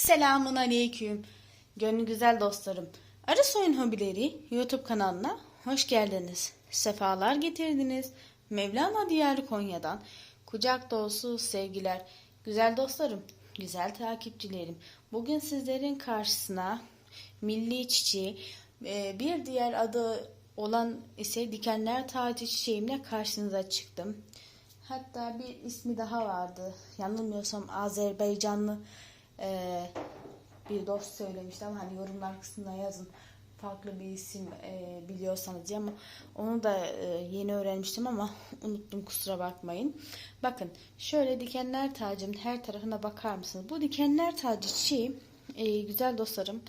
Selamun aleyküm. Gönlü güzel dostlarım. Arı Soyun Hobileri YouTube kanalına hoş geldiniz. Sefalar getirdiniz. Mevlana Diyarı Konya'dan kucak dolusu sevgiler. Güzel dostlarım, güzel takipçilerim. Bugün sizlerin karşısına milli çiçeği e, bir diğer adı olan ise dikenler tacı çiçeğimle karşınıza çıktım. Hatta bir ismi daha vardı. Yanılmıyorsam Azerbaycanlı e, bir dost söylemişti ama hani yorumlar kısmına yazın farklı bir isim e, biliyorsanız diye ama onu da e, yeni öğrenmiştim ama unuttum kusura bakmayın. Bakın şöyle dikenler tacının her tarafına bakar mısınız? Bu dikenler tacı çiçeği e, güzel dostlarım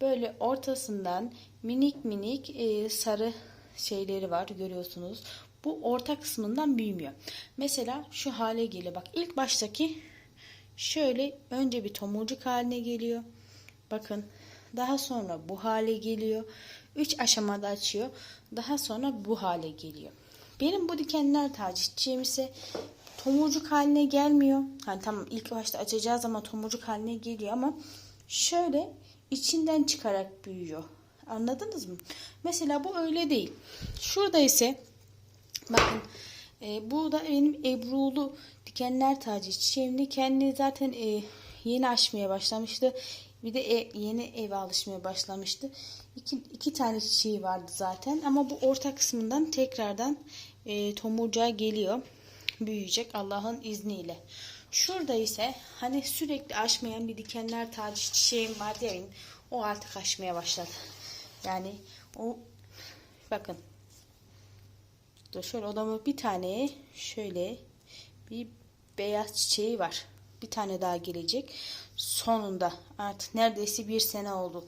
böyle ortasından minik minik e, sarı şeyleri var görüyorsunuz. Bu orta kısmından büyümüyor. Mesela şu hale geliyor. Bak ilk baştaki şöyle önce bir tomurcuk haline geliyor. Bakın daha sonra bu hale geliyor. Üç aşamada açıyor. Daha sonra bu hale geliyor. Benim bu dikenler tacı çiçeğim ise tomurcuk haline gelmiyor. Hani tamam ilk başta açacağız ama tomurcuk haline geliyor ama şöyle içinden çıkarak büyüyor. Anladınız mı? Mesela bu öyle değil. Şurada ise bakın e, bu da benim Ebru'lu dikenler tacı çiçeğimdi. Kendi zaten e, yeni açmaya başlamıştı. Bir de e, yeni eve alışmaya başlamıştı. İki, iki tane çiçeği vardı zaten. Ama bu orta kısmından tekrardan e, tomurcuğa geliyor. Büyüyecek Allah'ın izniyle. Şurada ise hani sürekli açmayan bir dikenler tacı çiçeğim vardı ya. O artık açmaya başladı. Yani o bakın Dur şöyle odamı bir tane şöyle bir beyaz çiçeği var. Bir tane daha gelecek. Sonunda artık neredeyse bir sene oldu.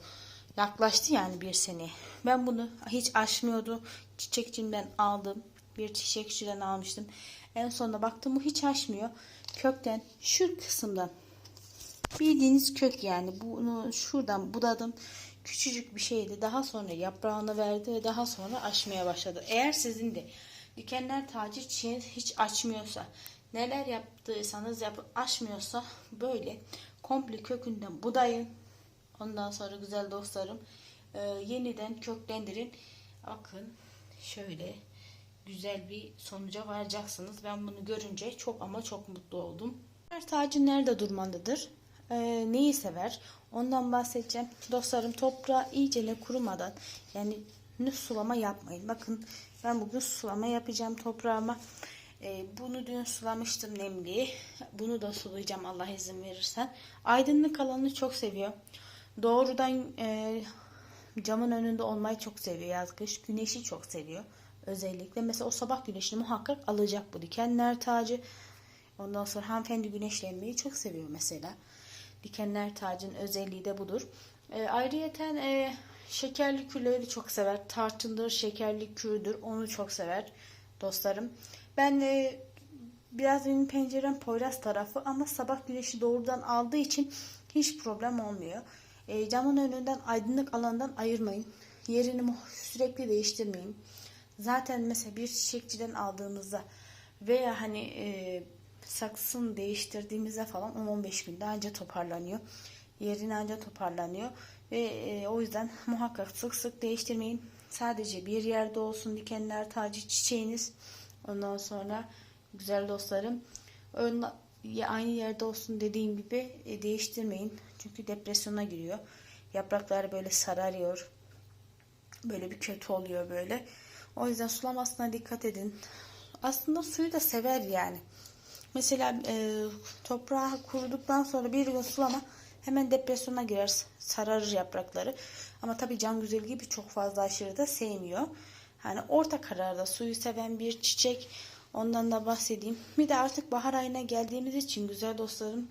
Yaklaştı yani bir sene. Ben bunu hiç açmıyordu. Çiçekçimden aldım. Bir çiçekçiden almıştım. En sonunda baktım bu hiç açmıyor. Kökten şu kısımdan bildiğiniz kök yani bunu şuradan budadım. Küçücük bir şeydi. Daha sonra yaprağını verdi ve daha sonra açmaya başladı. Eğer sizin de dikenler tacı çiçeği hiç açmıyorsa neler yaptıysanız yapıp açmıyorsa böyle komple kökünden budayın. Ondan sonra güzel dostlarım e, yeniden köklendirin. Bakın şöyle güzel bir sonuca varacaksınız. Ben bunu görünce çok ama çok mutlu oldum. Her tacı nerede durmalıdır? E, neyi sever? Ondan bahsedeceğim. Dostlarım toprağı iyicene kurumadan yani sulama yapmayın. Bakın ben bugün sulama yapacağım toprağıma. E, bunu dün sulamıştım nemli. Bunu da sulayacağım Allah izin verirsen. Aydınlık alanı çok seviyor. Doğrudan e, camın önünde olmayı çok seviyor yaz kış. Güneşi çok seviyor. Özellikle mesela o sabah güneşini muhakkak alacak bu dikenler tacı. Ondan sonra hanımefendi güneşlenmeyi çok seviyor mesela. Dikenler tacının özelliği de budur. E, ayrıyeten e, şekerli kürleri çok sever. Tarçındır, şekerli kürdür. Onu çok sever dostlarım. Ben e, biraz benim pencerem Poyraz tarafı ama sabah güneşi doğrudan aldığı için hiç problem olmuyor. E, camın önünden aydınlık alandan ayırmayın. Yerini sürekli değiştirmeyin. Zaten mesela bir çiçekçiden aldığımızda veya hani e, saksısını değiştirdiğimizde falan 10-15 günde anca toparlanıyor. Yerini anca toparlanıyor. Ve e, o yüzden muhakkak sık sık değiştirmeyin. Sadece bir yerde olsun dikenler tacı çiçeğiniz. Ondan sonra güzel dostlarım ön, aynı yerde olsun dediğim gibi e, değiştirmeyin. Çünkü depresyona giriyor. Yapraklar böyle sararıyor. Böyle bir kötü oluyor böyle. O yüzden sulamasına dikkat edin. Aslında suyu da sever yani. Mesela e, toprağı kuruduktan sonra bir gün sulama hemen depresyona girer. Sararır yaprakları. Ama tabii can güzel gibi çok fazla aşırı da sevmiyor. Hani orta kararda suyu seven bir çiçek. Ondan da bahsedeyim. Bir de artık bahar ayına geldiğimiz için güzel dostlarım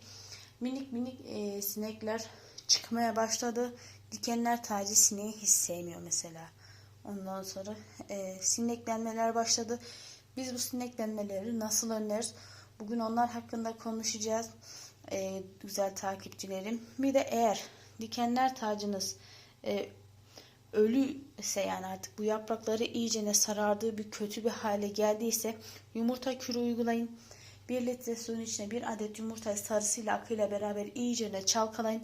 minik minik e, sinekler çıkmaya başladı. Dikenler tacı sineği hiç sevmiyor mesela. Ondan sonra e, sineklenmeler başladı. Biz bu sineklenmeleri nasıl önleriz? Bugün onlar hakkında konuşacağız. E, güzel takipçilerim. Bir de eğer dikenler tacınız e, ölü yani artık bu yaprakları iyicene sarardığı bir kötü bir hale geldiyse yumurta kürü uygulayın. 1 litre suyun içine bir adet yumurtayı sarısıyla akıyla beraber iyice çalkalayın.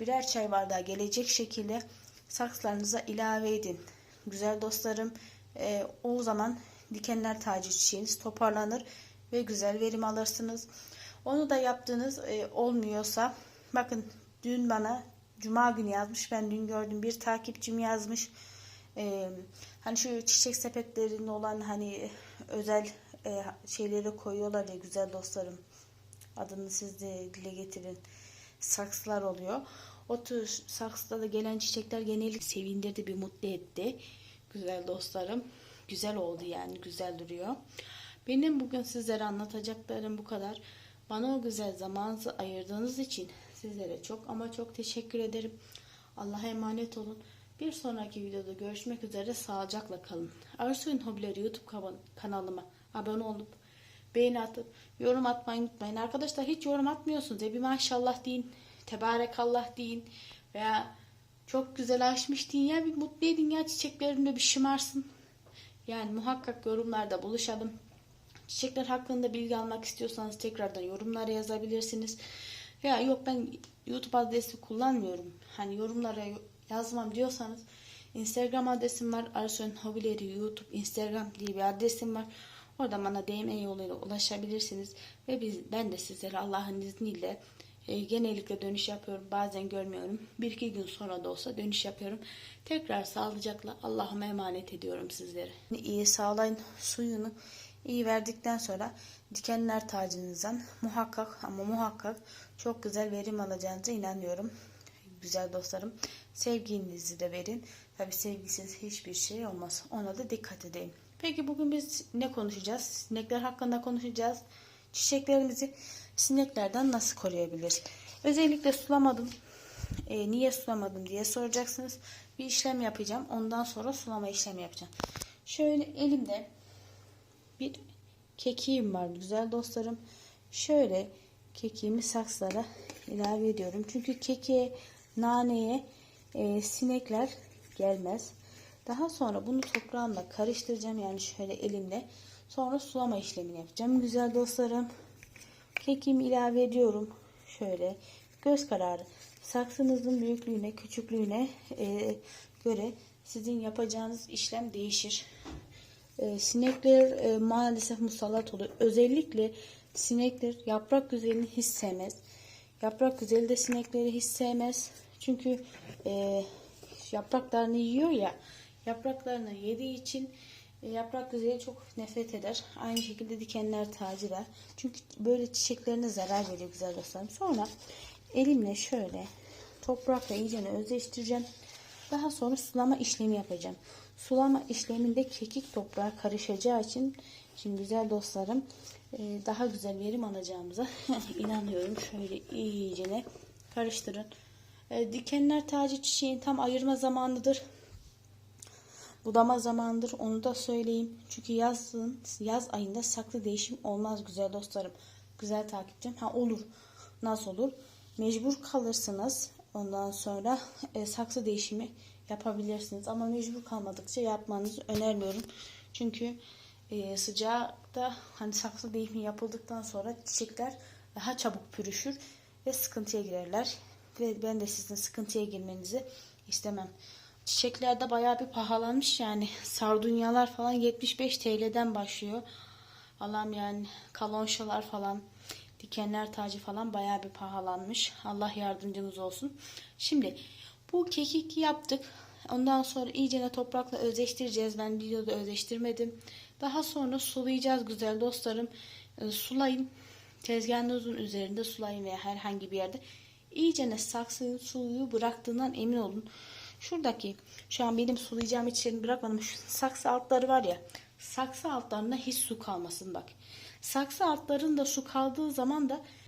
Birer çay bardağı gelecek şekilde saksılarınıza ilave edin. Güzel dostlarım e, o zaman dikenler tacı çiçeğiniz toparlanır ve güzel verim alırsınız. Onu da yaptığınız e, olmuyorsa bakın dün bana cuma günü yazmış ben dün gördüm bir takipçim yazmış. E, hani şu çiçek sepetlerinde olan hani özel e, şeyleri koyuyorlar ya güzel dostlarım. Adını siz de dile getirin. Saksılar oluyor. O tür saksıda da gelen çiçekler genellikle sevindirdi, bir mutlu etti. Güzel dostlarım. Güzel oldu yani, güzel duruyor. Benim bugün sizlere anlatacaklarım bu kadar. Bana o güzel zamanınızı ayırdığınız için sizlere çok ama çok teşekkür ederim. Allah'a emanet olun. Bir sonraki videoda görüşmek üzere. Sağlıcakla kalın. Arsu'nun Hobileri YouTube kanalıma abone olup beğeni atıp yorum atmayı unutmayın. Arkadaşlar hiç yorum atmıyorsunuz. E bir maşallah deyin. Tebarekallah deyin. Veya çok güzel açmış deyin ya bir mutlu edin ya çiçeklerimde bir şımarsın. Yani muhakkak yorumlarda buluşalım. Çiçekler hakkında bilgi almak istiyorsanız tekrardan yorumlara yazabilirsiniz. Ya yok ben YouTube adresi kullanmıyorum. Hani yorumlara yazmam diyorsanız Instagram adresim var. Arsu'nun hobileri YouTube, Instagram diye bir adresim var. Orada bana DM yoluyla ulaşabilirsiniz. Ve biz, ben de sizlere Allah'ın izniyle e, genellikle dönüş yapıyorum. Bazen görmüyorum. Bir iki gün sonra da olsa dönüş yapıyorum. Tekrar sağlıcakla Allah'ıma emanet ediyorum sizlere. İyi sağlayın suyunu iyi verdikten sonra dikenler tacınızdan muhakkak ama muhakkak çok güzel verim alacağınıza inanıyorum. Güzel dostlarım sevginizi de verin. Tabi sevgisiz hiçbir şey olmaz. Ona da dikkat edin. Peki bugün biz ne konuşacağız? Sinekler hakkında konuşacağız. Çiçeklerimizi sineklerden nasıl koruyabiliriz? Özellikle sulamadım. E, niye sulamadım diye soracaksınız. Bir işlem yapacağım. Ondan sonra sulama işlemi yapacağım. Şöyle elimde bir kekiğim var güzel dostlarım. Şöyle kekiğimi saksılara ilave ediyorum. Çünkü kekiğe, naneye e, sinekler gelmez. Daha sonra bunu toprağımla karıştıracağım. Yani şöyle elimle. Sonra sulama işlemini yapacağım. Güzel dostlarım. Kekiğimi ilave ediyorum. Şöyle göz kararı. Saksınızın büyüklüğüne, küçüklüğüne e, göre sizin yapacağınız işlem değişir. E, sinekler e, maalesef musallat oluyor. Özellikle sinekler yaprak güzelini hiç sevmez. Yaprak güzeli de sinekleri hiç sevmez. Çünkü e, yapraklarını yiyor ya. Yapraklarını yediği için e, yaprak güzeli çok nefret eder. Aynı şekilde dikenler tacı. Çünkü böyle çiçeklerine zarar veriyor güzel dostlarım. Sonra elimle şöyle toprakla iyice özleştireceğim. Daha sonra sulama işlemi yapacağım. Sulama işleminde kekik toprağa karışacağı için şimdi güzel dostlarım e, daha güzel verim alacağımıza inanıyorum. Şöyle iyicene karıştırın. E, Dikenler tacı çiçeğin tam ayırma zamanıdır. Budama zamanıdır onu da söyleyeyim. Çünkü yazın yaz ayında saklı değişim olmaz güzel dostlarım. Güzel takipçim. Ha olur. Nasıl olur? Mecbur kalırsınız. Ondan sonra e, saksı değişimi yapabilirsiniz. Ama mecbur kalmadıkça yapmanızı önermiyorum. Çünkü e, sıcakta hani saksı değişimi yapıldıktan sonra çiçekler daha çabuk pürüşür ve sıkıntıya girerler. Ve ben de sizin sıkıntıya girmenizi istemem. Çiçekler de bayağı bir pahalanmış yani. Sardunyalar falan 75 TL'den başlıyor. Allah'ım yani kalonşalar falan, dikenler tacı falan bayağı bir pahalanmış. Allah yardımcımız olsun. Şimdi bu kekik yaptık. Ondan sonra iyicene toprakla özleştireceğiz. Ben videoda özleştirmedim. Daha sonra sulayacağız güzel dostlarım. E, sulayın. Tezgahınızın üzerinde sulayın veya herhangi bir yerde. İyicene saksının suyu bıraktığından emin olun. Şuradaki şu an benim sulayacağım içlerini bırakmadım. Şu saksı altları var ya. Saksı altlarında hiç su kalmasın bak. Saksı altlarında su kaldığı zaman da